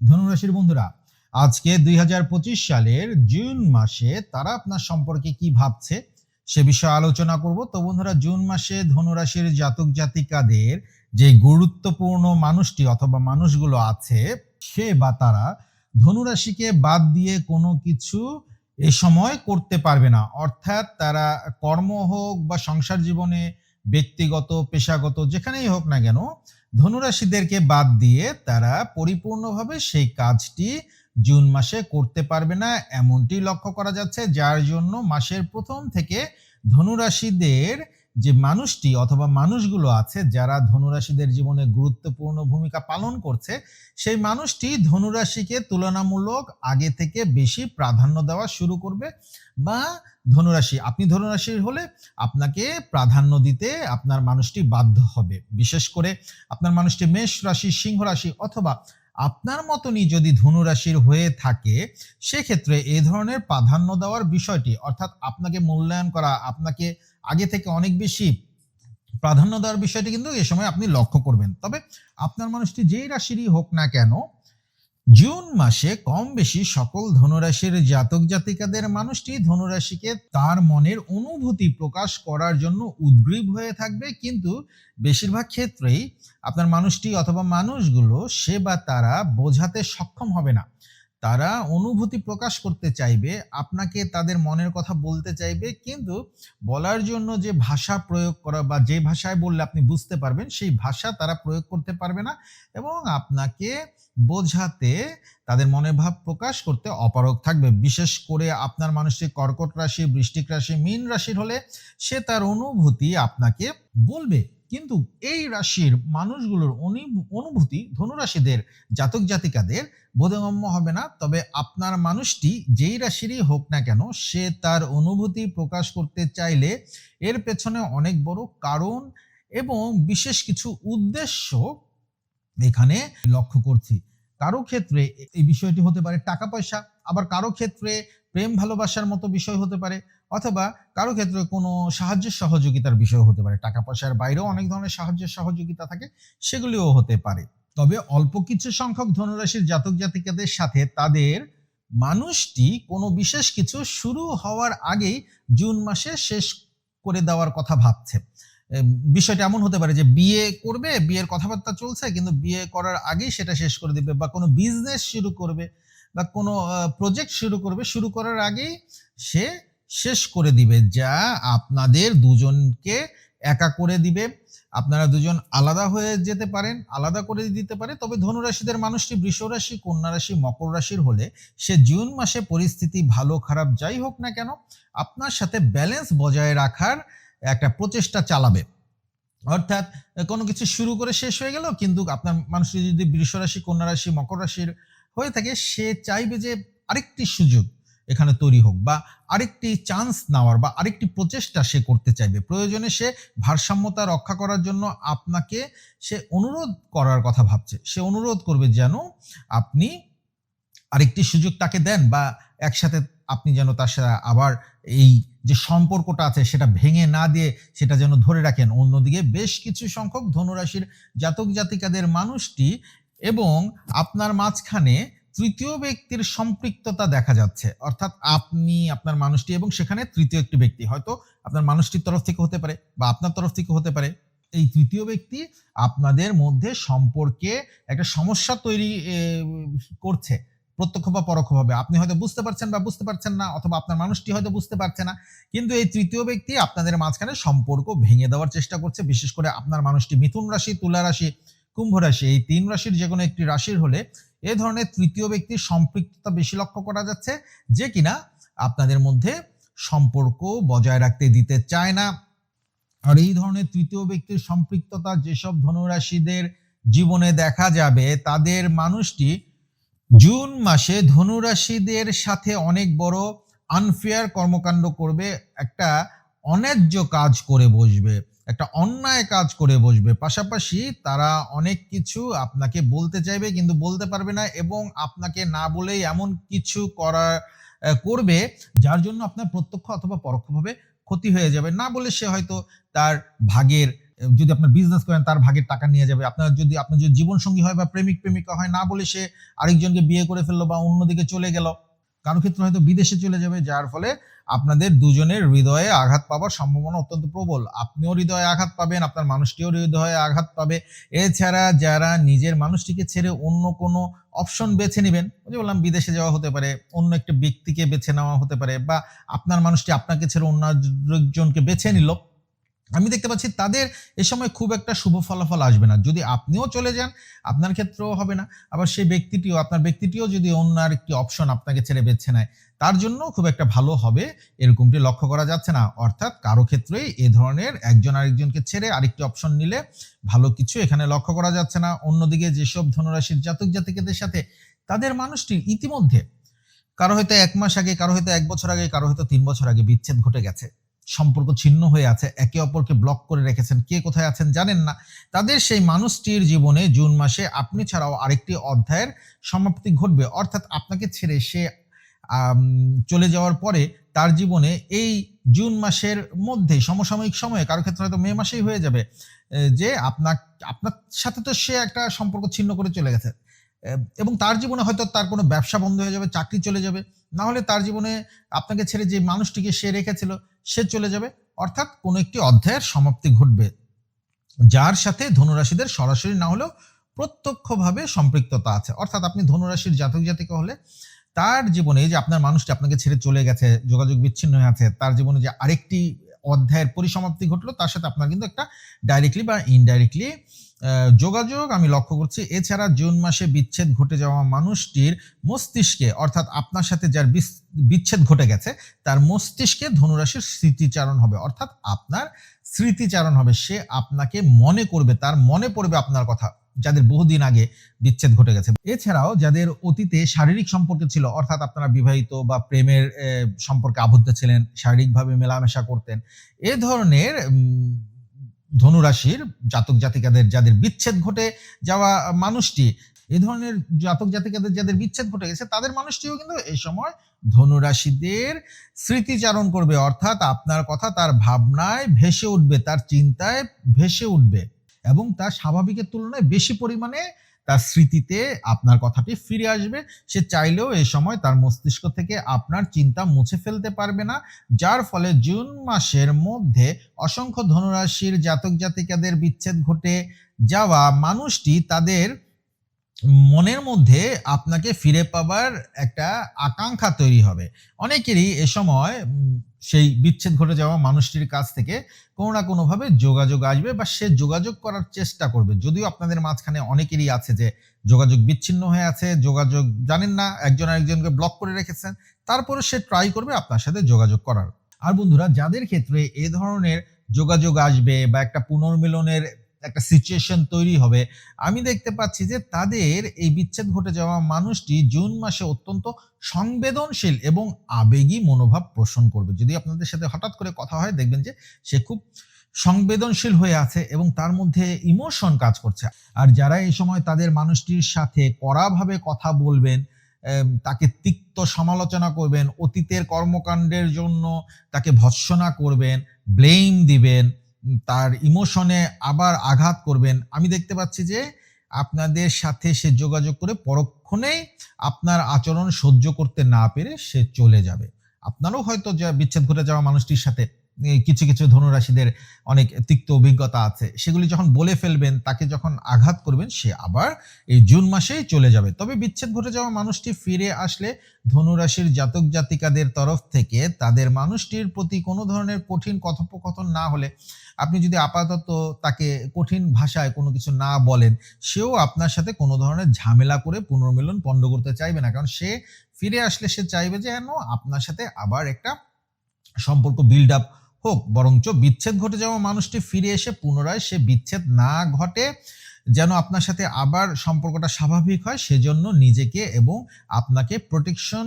ধনুরাশির বন্ধুরা, আজকে দুই হাজার পঁচিশ সালের জুন মাসে তারা আপনার সম্পর্কে কি ভাবছে সে বিষয়ে আলোচনা করব। তো বন্ধুরা, জুন মাসে ধনুরাশির জাতক জাতিকাদের যে গুরুত্বপূর্ণ মানুষটি অথবা মানুষগুলো আছে, সে বা তারা ধনুরাশিকে বাদ দিয়ে কোনো কিছু এ সময় করতে পারবে না। অর্থাৎ তারা কর্ম হোক বা সংসার জীবনে ব্যক্তিগত, পেশাগত, যেখানেই হোক না কেন, ধনুরাশিদেরকে বাদ দিয়ে তারা পরিপূর্ণভাবে সেই কাজটি জুন মাসে করতে পারবে না এমনটি লক্ষ্য করা যাচ্ছে। যার জন্য মাসের প্রথম থেকে ধনুরাশিদের যে মানুষটি অথবা মানুষগুলো আছে যারা ধনুরাশিদের জীবনে গুরুত্বপূর্ণ ভূমিকা পালন করছে, সেই মানুষটি ধনুরাশিকে তুলনামূলক আগে থেকে বেশি প্রাধান্য দেওয়া শুরু করবে বা ধনুরাশি, আপনি ধনুরাশির হলে আপনাকে প্রাধান্য দিতে আপনার মানুষটি বাধ্য হবে। বিশেষ করে আপনার মানুষটি মেষ রাশি, সিংহ রাশি অথবা আপনার মতনই যদি ধনুরাশির হয়ে থাকে, সেক্ষেত্রে এই ধরনের প্রাধান্য দেওয়ার বিষয়টি, অর্থাৎ আপনাকে মূল্যায়ন করা, আপনাকে আগে থেকে অনেক বেশি প্রাধান্য দেওয়ার বিষয়টি কিন্তু এ সময় আপনি লক্ষ্য করবেন। তবে আপনার মানুষটি যেই রাশিরই হোক না কেন, জুন মাসে কম বেশি সকল ধনুরাশির জাতক জাতিকাদের মানুষটি ধনুরাশিকে তার মনের অনুভূতি প্রকাশ করার জন্য উদ্গ্রীব হয়ে থাকবে। কিন্তু বেশিরভাগ ক্ষেত্রেই আপনার মানুষটি অথবা মানুষগুলো সে বা তারা বোঝাতে সক্ষম হবে না। তারা অনুভূতি প্রকাশ করতে চাইবে, আপনাকে তাদের মনের কথা বলতে চাইবে, কিন্তু বলার জন্য যে ভাষা প্রয়োগ করা বা যে ভাষায় বললে আপনি বুঝতে পারবেন, সেই ভাষা তারা প্রয়োগ করতে পারবে না এবং আপনাকে বোঝাতে, তাদের মনের ভাব প্রকাশ করতে অপারগ থাকবে। বিশেষ করে আপনার মানুষটি কর্কট রাশি, বৃষ্টিক রাশি, মীন রাশির হলে সে তার অনুভূতি আপনাকে বলবে। কিন্তু এই রাশির মানুষগুলোর অনু- অনুভূতি ধনুরাশিদের জাতক জাতিকাদের বোধগম্য হবে না। তবে আপনার মানুষটি যেই রাশিরই হোক না কেন, সে তার অনুভূতি প্রকাশ করতে চাইলে এর পেছনে অনেক বড় কারণ এবং বিশেষ কিছু উদ্দেশ্য এখানে লক্ষ্য করছি। কারও ক্ষেত্রে এই বিষয়টি হতে পারে টাকা পয়সা, আবার কারও ক্ষেত্রে প্রেম ভালোবাসার মতো বিষয় হতে পারে। অথবা কারও ক্ষেত্রে কোনো সাহায্য সহযোগিতার বিষয় হতে পারে। টাকা পয়সার বাইরেও অনেক ধরনের সাহায্য সহযোগিতা থাকে, সেগুলিও হতে পারে। তবে অল্প কিছু সংখ্যক ধনুরাশির জাতক জাতিকাদের সাথে তাদের মানুষটি কোনো বিশেষ কিছু শুরু হওয়ার আগেই জুন মাসে শেষ করে দেওয়ার কথা ভাবছে। বিষয়টা এমন হতে পারে যে বিয়ে করবে, বিয়ের কথাবার্তা চলছে, কিন্তু বিয়ে করার আগেই সেটা শেষ করে দিবে বা কোনো বিজনেস শুরু করবে বা কোনো প্রজেক্ট শুরু করবে। শুরু করার আগেই সে শেষ করে দিবে। যা আপনাদের দুজনকে একা করে দিবে। আপনারা দুজন আলাদা হয়ে যেতে পারেন, আলাদা করে দিতে পারে। তবে ধনুরাশিদের মানুষটি বৃষ রাশি, কন্যা রাশি, মকর রাশির হলে সে জুন মাসে পরিস্থিতি ভালো, খারাপ, যাই হোক না কেন, আপনার সাথে ব্যালেন্স বজায় রাখার একটা প্রচেষ্টা চালাবে। অর্থাৎ কোনো কিছু শুরু করে শেষ হয়ে গেল, কিন্তু আপনার মানুষটি যদি বৃষ রাশি, কন্যা রাশি, মকর রাশির হয়ে থাকে, সে চাইবে যে আরেকটি সুযোগ। এখানে তৈরি হোক বা আরেকটি চান্স নেওয়ার বা আরেকটি প্রচেষ্টা সে করতে চাইবে। প্রয়োজনে সে ভারসাম্যতা রক্ষা করার জন্য আপনাকে সে অনুরোধ করার কথা ভাবছে। সে অনুরোধ করবে যেন আপনি আরেকটি সুযোগ তাকে দেন বা একসাথে আপনি যেন তার সাথে আবার এই যে সম্পর্কটা আছে সেটা ভেঙে না দিয়ে সেটা যেন ধরে রাখেন। অন্যদিকে বেশ কিছু সংখ্যক ধনুরাশির জাতক জাতিকাদের মানুষটি এবং আপনার মাঝখানে তৃতীয় ব্যক্তির সম্পৃক্ততা দেখা যাচ্ছে। অর্থাৎ আপনি, আপনার মানুষটি এবং সেখানে তৃতীয় একটি ব্যক্তি। হয়তো আপনার মানুষটির তরফ থেকে হতে পারে বা আপনার তরফ থেকে হতে পারে। এই তৃতীয় ব্যক্তি আপনাদের মধ্যে সম্পর্কে একটা সমস্যা তৈরি করছে। প্রত্যক্ষ বা পরোক্ষভাবে। আপনি হয়তো বুঝতে পারছেন বা বুঝতে পারছেন না অথবা আপনার মানুষটি হয়তো বুঝতে পারছে না। কিন্তু এই তৃতীয় ব্যক্তি আপনাদের মাঝখানে সম্পর্ক ভেঙে দেওয়ার চেষ্টা করছে। বিশেষ করে আপনার মানুষটি মিথুন রাশি, তুলা রাশি, কুম্ভ রাশি। এই তিন রাশির যে কোনো একটি রাশির হলে এ ধরনের তৃতীয় ব্যক্তির সম্পৃক্ততা বেশি লক্ষ্য করা যাচ্ছে, যে কিনা আপনাদের মধ্যে সম্পর্ক বজায় রাখতে দিতে চায় না। আর এই ধরনের তৃতীয় ব্যক্তির সম্পৃক্ততা যেসব ধনুরাশিদের জীবনে দেখা যাবে, তাদের মানুষটি জুন মাসে ধনুরাশিদের সাথে অনেক বড় আনফেয়ার কর্মকাণ্ড করবে, একটা অন্যায্য কাজ করে বসবে। একটা অন্যায় কাজ করে বসবে। পাশাপাশি তারা অনেক কিছু আপনাকে বলতে চাইবে কিন্তু বলতে পারবে না এবং আপনাকে না বলেই এমন কিছু করা আহ, করবে যার জন্য আপনার প্রত্যক্ষ অথবা পরোক্ষভাবে ক্ষতি হয়ে যাবে। না বলে সে হয়তো তার ভাগের যদি আপনার বিজনেস করেন তার ভাগের টাকা নিয়ে যাবে। আপনার যদি আপনার যদি জীবনসঙ্গী হয় বা প্রেমিক প্রেমিকা হয় না বলে সে আরেকজনকে বিয়ে করে ফেলল বা অন্যদিকে চলে গেল কারও ক্ষেত্রে হয়তো বিদেশে চলে যাবে যার ফলে আপনাদের দুজনের হৃদয়ে আঘাত পাওয়ার সম্ভাবনা অত্যন্ত প্রবল। আপনিও হৃদয়ে আঘাত পাবেন, আপনার মানুষটিও হৃদয়ে আঘাত পাবে। এছাড়া যারা নিজের মানুষটিকে ছেড়ে অন্য কোনো অপশন বেছে নেবেন, ওই যে বললাম বিদেশে যাওয়া হতে পারে, অন্য একটা ব্যক্তিকে বেছে নেওয়া হতে পারে, বা আপনার মানুষটি আপনাকে ছেড়ে অন্য একজনকে বেছে নিল আমি দেখতে পাচ্ছি তাদের এ সময় খুব একটা শুভ ফলাফল আসবে না। যদি আপনিও চলে যান, আপনার ক্ষেত্রেও হবে না। আবার সেই ব্যক্তিটিও, আপনার ব্যক্তিটিও যদি অন্য আরেকটি অপশন আপনাকে ছেড়ে বেছে নেয়, তার জন্য খুব একটা ভালো হবে। এরকমটি লক্ষ্য করা যাচ্ছে না। অর্থাৎ কারও ক্ষেত্রেই এ ধরনের একজন আরেকজনকে ছেড়ে আরেকটি অপশন নিলে ভালো কিছু এখানে লক্ষ্য করা যাচ্ছে না। অন্যদিকে যেসব ধনুরাশির জাতক জাতিকাদের সাথে তাদের মানুষটি ইতিমধ্যে, কারও হয়তো এক মাস আগে, কারও হয়তো এক বছর আগে, কারও হয়তো তিন বছর আগে বিচ্ছেদ ঘটে গেছে। সম্পর্ক ছিন্ন হয়ে আছে, একে অপরকে ব্লক করে রেখেছেন, কে কোথায় আছেন জানেন না। তাদের সেই মানুষটির জীবনে জুন মাসে আপনি ছাড়াও আরেকটি অধ্যায়ের সমাপ্তি ঘটবে। অর্থাৎ আপনাকে ছেড়ে সে চলে যাওয়ার পরে তার জীবনে এই জুন মাসের মধ্যে সমসাময়িক সময়ে, কারও ক্ষেত্রে হয়তো মে মাসেই হয়ে যাবে যে আপনার আপনার সাথে তো সে একটা সম্পর্ক ছিন্ন করে চলে গেছে। এবং তার জীবনে হয়তো তার কোনো ব্যবসা বন্ধ হয়ে যাবে, চাকরি চলে যাবে। না হলে তার জীবনে আপনাকে ছেড়ে যে মানুষটিকে সে রেখেছিল, সে চলে যাবে। অর্থাৎ কোনো একটি অধ্যায়ের সমাপ্তি ঘটবে। যার সাথে ধনুরাশিদের সরাসরি না হলেও প্রত্যক্ষভাবে সম্পৃক্ততা আছে। অর্থাৎ আপনি ধনুরাশির জাতক জাতিকা হলে তার জীবনে যে আপনার মানুষটি আপনাকে ছেড়ে চলে গেছে, যোগাযোগ বিচ্ছিন্ন হয়ে আছে, তার জীবনে যে আরেকটি অধ্যায়ের পরিসমাপ্তি ঘটলো, তার সাথে আপনার কিন্তু একটা ডাইরেক্টলি বা ইনডাইরেক্টলি যোগাযোগ আমি লক্ষ্য করছি। এছাড়া জুন মাসে বিচ্ছেদ ঘটে যাওয়া মানুষটির মস্তিষ্কে, অর্থাৎ আপনার সাথে যার বিচ্ছেদ ঘটে গেছে, তার মস্তিষ্কে ধনুরাশির স্মৃতিচারণ হবে। অর্থাৎ আপনার স্মৃতিচারণ হবে, সে আপনাকে মনে করবে, তার মনে পড়বে আপনার কথা। যাদের বহুদিন আগে বিচ্ছেদ ঘটে গেছে। এছাড়াও যাদের অতীতে শারীরিক সম্পর্ক ছিল, অর্থাৎ আপনারা বিবাহিত বা প্রেমের সম্পর্কে আবদ্ধ ছিলেন, শারীরিকভাবে মেলামেশা করতেন, এ ধরনের ধনুরাশির জাতক জাতিকাদের যাদের বিচ্ছেদ ঘটে যাওয়া মানুষটি এই ধরনের জাতক জাতিকাদের যাদের বিচ্ছেদ ঘটে গেছে, তাদের মানুষটিও কিন্তু এই সময় ধনুরাশিদের স্মৃতিচারণ করবে। অর্থাৎ আপনার কথা তার ভাবনায় ভেসে উঠবে, তার চিন্তায় ভেসে উঠবে। এবং তার স্বাভাবিকের তুলনায় বেশি পরিমাণে তার স্মৃতিতে আপনার কথাটি ফিরে আসবে। সে চাইলেও এ সময় তার মস্তিষ্ক থেকে আপনার চিন্তা মুছে ফেলতে পারবে না, যার ফলে জুন মাসের মধ্যে অসংখ্য ধনুরাশির জাতক জাতিকাদের বিচ্ছেদ ঘটে যাওয়া মানুষটি তাদের মনের মধ্যে আপনাকে ফিরে পাবার একটা আকাঙ্ক্ষা তৈরি হবে। অনেকেরই এ সময় সেই বিচ্ছেদ ঘটে যাওয়া মানুষটির কাছ থেকে কোনো না কোনোভাবে যোগাযোগ আসবে বা সে যোগাযোগ করার চেষ্টা করবে। যদিও আপনাদের মাঝখানে অনেকেরই আছে যে যোগাযোগ বিচ্ছিন্ন হয়ে আছে, যোগাযোগ জানেন না, একজন আরেকজনকে ব্লক করে রেখেছেন তারপরে সে ট্রাই করবে আপনার সাথে যোগাযোগ করার। আর বন্ধুরা, যাদের ক্ষেত্রে এ ধরনের যোগাযোগ আসবে বা একটা পুনর্মিলনের একটা সিচুয়েশন তৈরি হবে। আমি দেখতে পাচ্ছি যে তাদের এই বিচ্ছেদ ঘটে যাওয়া মানুষটি জুন মাসে অত্যন্ত সংবেদনশীল এবং আবেগী মনোভাব পোষণ করবে। যদি আপনাদের সাথে হঠাৎ করে কথা হয়, দেখবেন যে সে খুব সংবেদনশীল হয়ে আছে এবং তার মধ্যে ইমোশন কাজ করছে। আর যারা এই সময় তাদের মানুষটির সাথে কড়াভাবে কথা বলবেন তাকে তিক্ত সমালোচনা করবেন, অতীতের কর্মকাণ্ডের জন্য তাকে ভৎসনা করবেন ব্লেম দিবেন তার ইমোশনে আবার আঘাত করবেন। আমি দেখতে পাচ্ছি যে আপনাদের সাথে সে যোগাযোগ করে পরক্ষণেই আপনার আচরণ সহ্য করতে না পেরে সে চলে যাবে। আপনারও হয়তো যা বিচ্ছেদ ঘটে যাওয়া মানুষটির সাথে। কিছু কিছু ধনুরাশিদের অনেক তিক্ত অভিজ্ঞতা আছে। সেগুলি যখন বলে ফেলবেন, তাকে যখন আঘাত করবেন, সে আবার এই জুন মাসেই চলে যাবে। তবে বিচ্ছেদ ঘটে যাওয়া মানুষটি ফিরে আসলে ধনুরাশির জাতক জাতিকাদের তরফ থেকে তাদের মানুষটির প্রতি কোনো ধরনের কঠিন কথোপকথন না হলে আপনি যদি আপাতত তাকে কঠিন ভাষায় কোনো কিছু না বলেন, সেও আপনার সাথে কোনো ধরনের ঝামেলা করে পুনর্মিলন পণ্ড করতে চাইবে না। কারণ সে ফিরে আসলে সে চাইবে যে যেন আপনার সাথে আবার একটা সম্পর্ক বিল্ড আপ হোক বরঞ্চ বিচ্ছেদ ঘটে যাওয়া মানুষটি ফিরে এসে পুনরায় সে বিচ্ছেদ না ঘটে, যেন আপনার সাথে আবার সম্পর্কটা স্বাভাবিক হয়, সেজন্য নিজেকে এবং আপনাকে প্রোটেকশন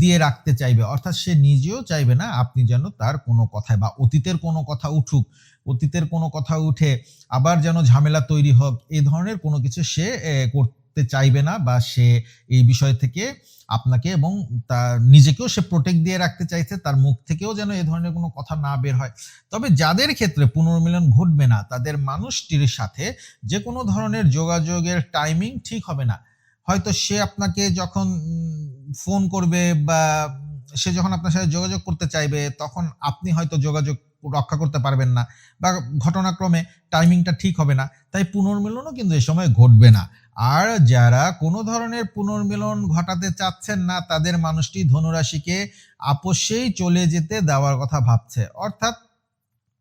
দিয়ে রাখতে চাইবে। অর্থাৎ সে নিজেও চাইবে না আপনি যেন তার কোনো কথায় বা অতীতের কোনো কথা উঠুক, অতীতের কোনো কথা উঠে আবার যেন ঝামেলা তৈরি হোক এই ধরনের কোনো কিছু সে করতে চাইবে না বা সে এই বিষয় থেকে আপনাকে এবং তার নিজেকেও সে প্রোটেক্ট দিয়ে রাখতে চাইছে, তার মুখ থেকেও যেন এ ধরনের কোনো কথা না বের হয়। তবে যাদের ক্ষেত্রে পুনর্মিলন ঘটবে না, তাদের মানুষটির সাথে যে কোনো ধরনের যোগাযোগের টাইমিং ঠিক হবে না। হয়তো সে আপনাকে যখন ফোন করবে বা সে যখন আপনার সাথে যোগাযোগ করতে চাইবে, তখন আপনি হয়তো যোগাযোগ রক্ষা করতে পারবেন না বা ঘটনাক্রমে টাইমিংটা ঠিক হবে না, তাই পুনর্মিলনও কিন্তু এ সময় ঘটবে না। আর যারা কোনো ধরনের পুনর্মিলন ঘটাতে চাচ্ছেন না, তাদের মানুষটি ধনুরাশিকে আপোষেই চলে যেতে দেওয়ার কথা ভাবছে। অর্থাৎ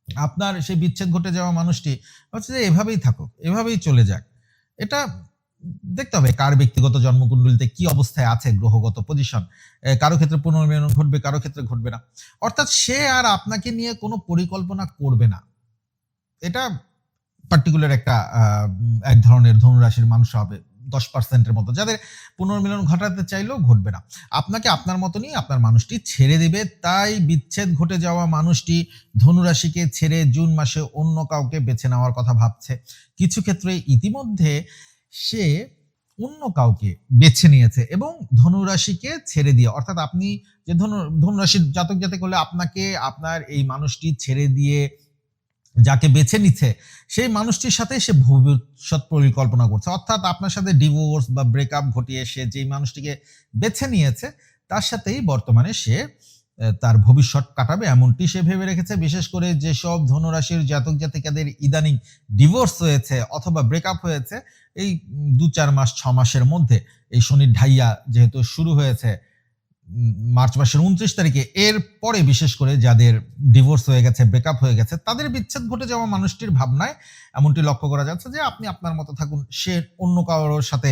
আপনার সেই বিচ্ছেদ ঘটে যাওয়া মানুষটি হচ্ছে যে এভাবেই থাকুক, এভাবেই চলে যাক। এটা দেখতে হবে কার ব্যক্তিগত জন্মকুণ্ডলিতে কি অবস্থায় আছে গ্রহগত পজিশন কারও ক্ষেত্রে পুনর্মিলন ঘটবে, কারও ক্ষেত্রে ঘটবে না। অর্থাৎ সে আর আপনাকে নিয়ে কোনো পরিকল্পনা করবে না। এটা পার্টিকুলার একটা এক ধরনের ধনুরাশির মানুষ হবে, দশ পার্সেন্টের মতো। যাদের পুনর্মিলন ঘটাতে চাইলেও ঘটবে না। আপনাকে আপনার মতনই আপনার মানুষটি ছেড়ে দিবে। তাই বিচ্ছেদ ঘটে যাওয়া মানুষটি ধনুরাশিকে ছেড়ে জুন মাসে অন্য কাউকে বেছে নেওয়ার কথা ভাবছে। কিছু ক্ষেত্রে ইতিমধ্যে সে অন্য কাউকে বেছে নিয়েছে এবং ধনুরাশিকে ছেড়ে দিয়ে, অর্থাৎ আপনি যে ধনু, ধনুরাশির জাতক জাতক হলে আপনাকে আপনার এই মানুষটি ছেড়ে দিয়ে যাকে বেছে নিচ্ছে, সেই মানুষটির সাথে সে ভবিষ্যৎ পরিকল্পনা করছে। অর্থাৎ আপনার সাথে ডিভোর্স বা ব্রেকআপ ঘটিয়ে সে যেই মানুষটিকে বেছে নিয়েছে, তার সাথেই বর্তমানে সে তার ভবিষ্যৎ কাটাবে এমনটি সে ভেবে রেখেছে। বিশেষ করে যেসব ধনুরাশির জাতক জাতিকাদের ইদানিং ডিভোর্স হয়েছে অথবা ব্রেকআপ হয়েছে, এই দু চার মাস, ছ মাসের মধ্যে এই শনির ঢাইয়া যেহেতু শুরু হয়েছে মার্চ মাসের উনত্রিশ তারিখে। এর পরে বিশেষ করে যাদের ডিভোর্স হয়ে গেছে ব্রেকআপ হয়ে গেছে, তাদের বিচ্ছেদ ঘটে যাওয়া মানুষটির ভাবনায় এমনটি লক্ষ্য করা যাচ্ছে যে আপনি আপনার মতো থাকুন, সে অন্য কারোর সাথে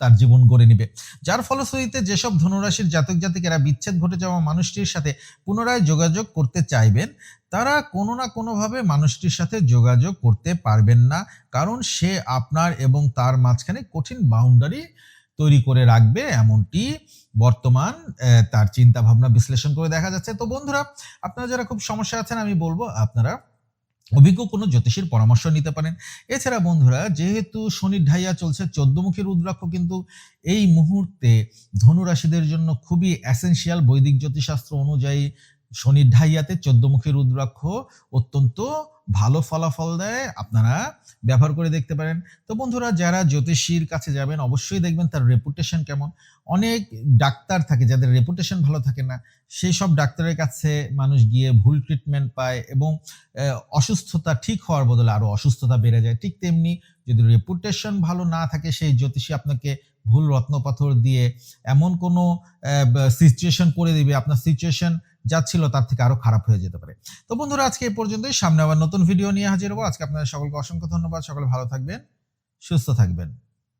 তার জীবন গড়ে নিবে। যার ফলশ্রুতিতে যেসব ধনুরাশির জাতক জাতিকেরা বিচ্ছেদ ঘটে যাওয়া মানুষটির সাথে পুনরায় যোগাযোগ করতে চাইবেন, তারা কোনো না কোনোভাবে মানুষটির সাথে যোগাযোগ করতে পারবেন না, কারণ সে আপনার এবং তার মাঝখানে কঠিন বাউন্ডারি তৈরি করে রাখবে এমনটি বর্তমান তার চিন্তা ভাবনা বিশ্লেষণ করে দেখা যাচ্ছে। তো বন্ধুরা, আপনারা যারা খুব সমস্যা আছেন, আমি বলব আপনারা অভিজ্ঞ কোনো জ্যোতিষীর পরামর্শ নিতে পারেন। এছাড়া বন্ধুরা, যেহেতু শনির ঢাইয়া চলছে, চোদ্দমুখী রুদ্রাক্ষ কিন্তু এই মুহূর্তে ধনুরাশিদের জন্য খুবই অ্যাসেনশিয়াল বৈদিক জ্যোতিষশাস্ত্র অনুযায়ী শনির ঢাইয়াতে চোদ্দমুখী রুদ্রাক্ষ অত্যন্ত ভালো ফলাফল দেয়, আপনারা ব্যবহার করে দেখতে পারেন। তো বন্ধুরা, যারা জ্যোতিষীর কাছে যাবেন, অবশ্যই দেখবেন তার রেপুটেশন কেমন। অনেক ডাক্তার থাকে যাদের রেপুটেশন ভালো থাকে না। সেই সব ডাক্তারের কাছে মানুষ গিয়ে ভুল ট্রিটমেন্ট পায় এবং অসুস্থতা ঠিক হওয়ার বদলে আরও অসুস্থতা বেড়ে যায়। ঠিক তেমনি যদি রেপুটেশন ভালো না থাকে, সেই জ্যোতিষী আপনাকে ভুল রত্নপাথর দিয়ে এমন কোনো সিচুয়েশন করে দিবে। আপনার সিচুয়েশন যা ছিল তার থেকে আরও খারাপ হয়ে যেতে পারে। তো বন্ধুরা, আজকে এই পর্যন্তই। সামনে আবার নতুন ভিডিও নিয়ে হাজির হব। আজকে আপনাদের সকলকে অসংখ্য ধন্যবাদ। সকলে ভালো থাকবেন, সুস্থ থাকবেন।